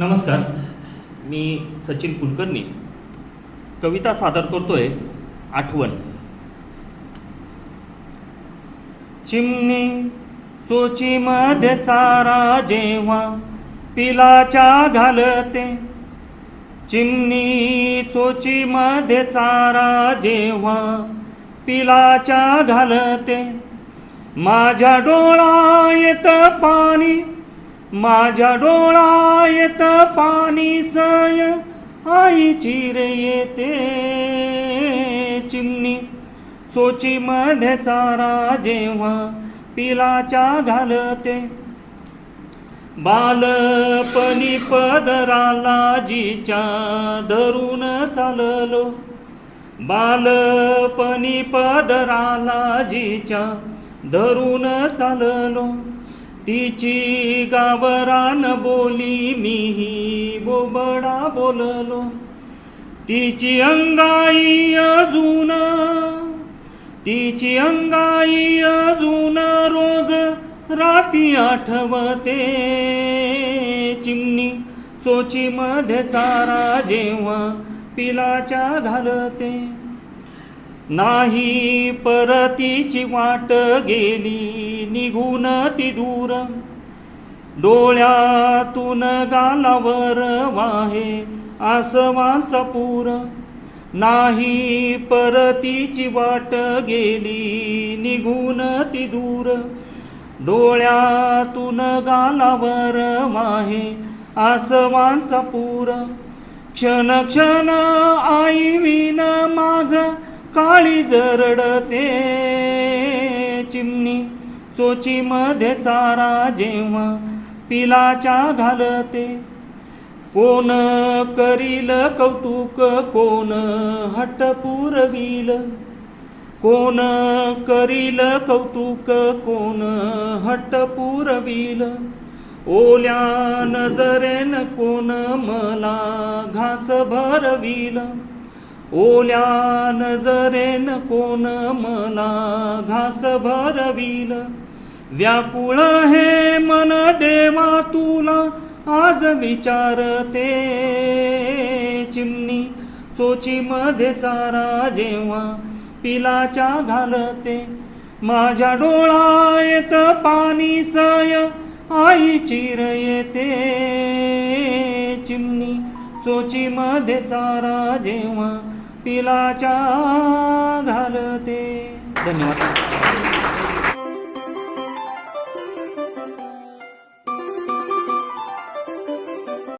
नमस्कार. मी सचिन कुलकर्णी. कविता सादर करतोय आठवण. चिमणी चोची मध्ये चारा जेव्हा पिलाच्या घालते. चिमणी चोची मध्ये चारा जेव्हा पिलाच्या घालते. माझ्या डोळा येत पाणी माझ्या डोळा येत पाणी सय. आई चिर येते चिमणी. चोची मध्ये चारा जेव्हा पिलाच्या घालते. बालपणी पदराला जीच्या धरून चाललो. बालपणी पदराला जीच्या धरून चाललो. तिची गावरान बोली मीही बोबडा बोललो. तिची अंगाई अजून तिची अंगाई अजून रोज राती आठवते. चिमणी चोची मध्ये चारा जेव्हा पिलाच्या घालते. नाही परतीची वाट गेली निघून ती दूर. डोळ्यातून गालावर वाहे आसवांचा पूर. नाही परतीची वाट गेली निघून ती दूर. डोळ्यातून गालावर वाहे आसवांचा पूर. क्षण क्षण आई विन काळी जरडते चिमणी. चोचीमध्ये चारा जेव्हा पिलाच्या घालते. कोण करील कौतुक कोण हट पुरविल. कोण करील कौतुक कोण हट पुरविल. ओल्या नजरेन कोण मला घास भरविल. ओल्या नजरेन कोण मला घास भरविल? व्याकुळ हे मन देवा तुला आज विचारते चिमणी. चोची मध्ये चारा जेव्हा पिलाच्या घालते माझ्या डोळा येत पाणी सय आई चिर येते चिमणी. चोची मध्ये चारा जेव्हा पिलाच्या घालते. धन्यवाद.